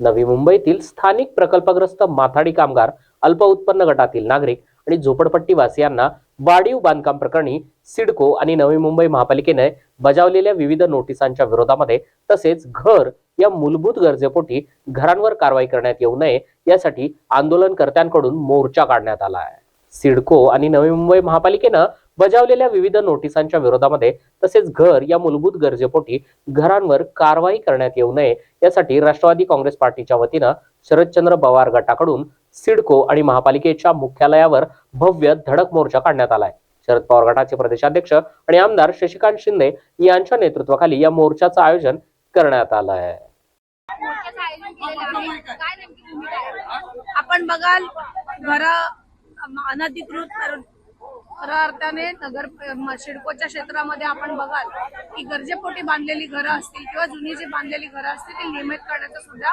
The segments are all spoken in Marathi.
नवी मुंबईतील स्थानिक प्रकल्पग्रस्त माथाडी कामगार अल्प उत्पन्न गटातील नागरिक आणि झोपडपट्टीवासियांना वाढीव बांधकाम प्रकरणी सिडको आणि नवी मुंबई महापालिकेने बजावलेल्या विविध नोटिसांच्या विरोधामध्ये तसेच घर या मूलभूत गरजेपोटी घरांवर कारवाई करण्यात येऊ नये यासाठी आंदोलनकर्त्यांकडून मोर्चा काढण्यात आला आहे. सिडको आणि नवी मुंबई महापालिकेनं बजावलेल्या विविध नोटिसांच्या विरोधामध्ये तसेच घर या मूलभूत गरजेपोटी घरांवर कारवाई करण्यात येऊ नये यासाठी राष्ट्रवादी काँग्रेस पार्टीच्या वतीनं शरदचंद्र पवार गटाकडून सिडको आणि महापालिकेच्या मुख्यालयावर भव्य धडक मोर्चा काढण्यात आलाय. शरद पवार गटाचे प्रदेशाध्यक्ष आणि आमदार शशिकांत शिंदे यांच्या नेतृत्वाखाली या मोर्चाचं आयोजन करण्यात आलं आहे आपण बघाल घर अनधिकृत खऱ्या अर्थाने नगर सिडकोच्या क्षेत्रामध्ये आपण बघाल की गरजेपोटी बांधलेली घरं असतील किंवा जुनी जी बांधलेली घरं असतील ती नियमित करण्याचं सुद्धा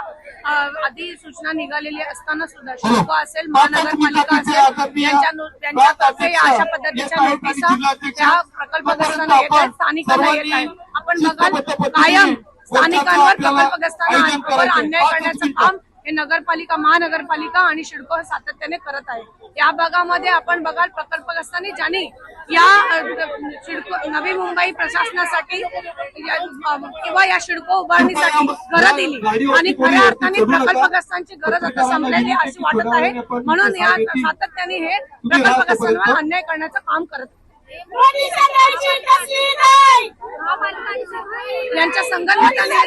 आधी सूचना निघालेली असताना सुद्धा सिडको असेल महानगरपालिका असेल यांच्या त्यांच्यातर्फे या अशा पद्धतीच्या नोटिसा त्या प्रकल्पग्रस्तांना येत आहेत स्थानिकांना येत आहेत. आपण बघाल कायम स्थानिकांवर प्रकल्पग्रस्तांवर अन्याय करण्याचं काम हे नगरपालिका महानगरपालिका आणि शिडको सातत्याने करत आहे या भागामध्ये आपण बघाल प्रकल्पग्रस्तांनी ज्यांनी या शिडको नवी मुंबई प्रशासनासाठी किंवा या शिडको उभारणीसाठी घरं दिली. आणि खऱ्या अर्थाने प्रकल्पग्रस्तांची गरज आता संपलेली अशी वाटत आहे. म्हणून या सातत्याने हे प्रकल्पग्रस्तांवर अन्याय करण्याचं काम करत यांच्या संघटनाने